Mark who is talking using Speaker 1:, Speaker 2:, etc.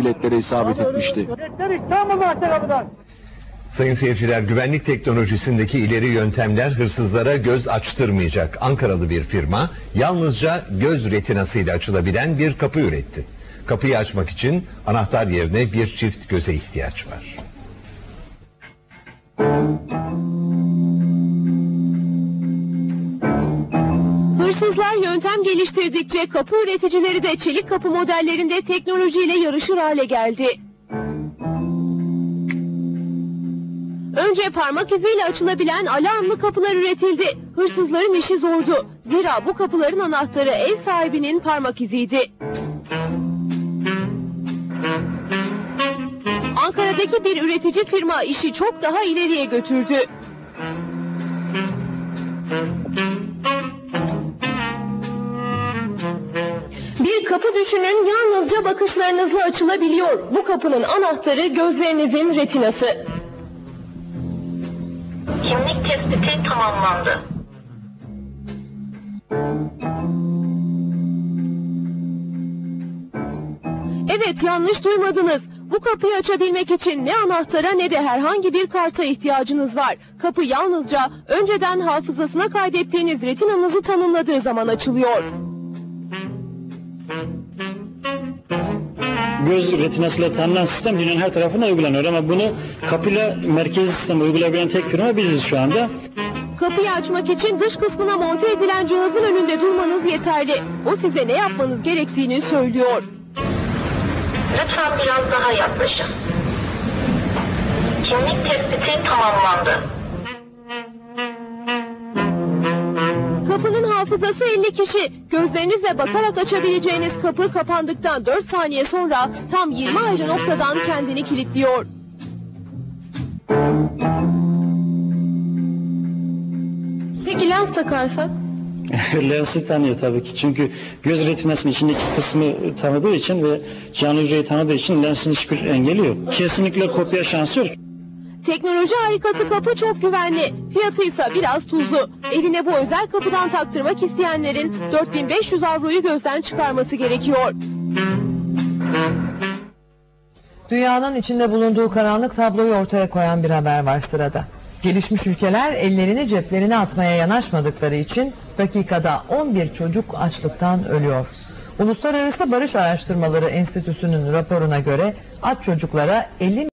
Speaker 1: biletlere isabet etmişti.
Speaker 2: Sayın seyirciler güvenlik teknolojisindeki ileri yöntemler hırsızlara göz açtırmayacak. Ankaralı bir firma yalnızca göz retinasıyla açılabilen bir kapı üretti. Kapıyı açmak için anahtar yerine bir çift göze ihtiyaç var.
Speaker 3: Hırsızlar yöntem geliştirdikçe kapı üreticileri de çelik kapı modellerinde teknolojiyle yarışır hale geldi. Önce parmak iziyle açılabilen alarmlı kapılar üretildi. Hırsızların işi zordu. Zira bu kapıların anahtarı ev sahibinin parmak iziydi. Ankara'daki bir üretici firma işi çok daha ileriye götürdü. Kapı düşünün yalnızca bakışlarınızla açılabiliyor. Bu kapının anahtarı gözlerinizin retinası.
Speaker 4: Kimlik tespiti tamamlandı.
Speaker 3: Evet yanlış duymadınız. Bu kapıyı açabilmek için ne anahtara ne de herhangi bir karta ihtiyacınız var. Kapı yalnızca önceden hafızasına kaydettiğiniz retinanızı tanımladığı zaman açılıyor.
Speaker 5: Göz retinasıyla tanınan sistem dünyanın her tarafına uygulanıyor ama bunu kapıyla merkezi sistem uygulayabilen tek firma biziz şu anda.
Speaker 3: Kapıyı açmak için dış kısmına monte edilen cihazın önünde durmanız yeterli. O size ne yapmanız gerektiğini söylüyor.
Speaker 4: Lütfen biraz daha yaklaşın. Kimlik tespiti tamamlandı.
Speaker 3: Hafızası 50 kişi. Gözlerinizle bakarak açabileceğiniz kapı kapandıktan 4 saniye sonra tam 20 ayrı noktadan kendini kilitliyor. Peki lens takarsak?
Speaker 5: Lensi tanıyor tabii ki çünkü göz retinasının içindeki kısmı tanıdığı için ve canlı hücreyi tanıdığı için lensin hiçbir engeli yok. Kesinlikle kopya şansı yok.
Speaker 3: Teknoloji harikası kapı çok güvenli. Fiyatı ise biraz tuzlu. Evine bu özel kapıdan taktırmak isteyenlerin 4500 avroyu gözden çıkarması gerekiyor.
Speaker 6: Dünyanın içinde bulunduğu karanlık tabloyu ortaya koyan bir haber var sırada. Gelişmiş ülkeler ellerini ceplerine atmaya yanaşmadıkları için dakikada 11 çocuk açlıktan ölüyor. Uluslararası Barış Araştırmaları Enstitüsü'nün raporuna göre aç çocuklara 50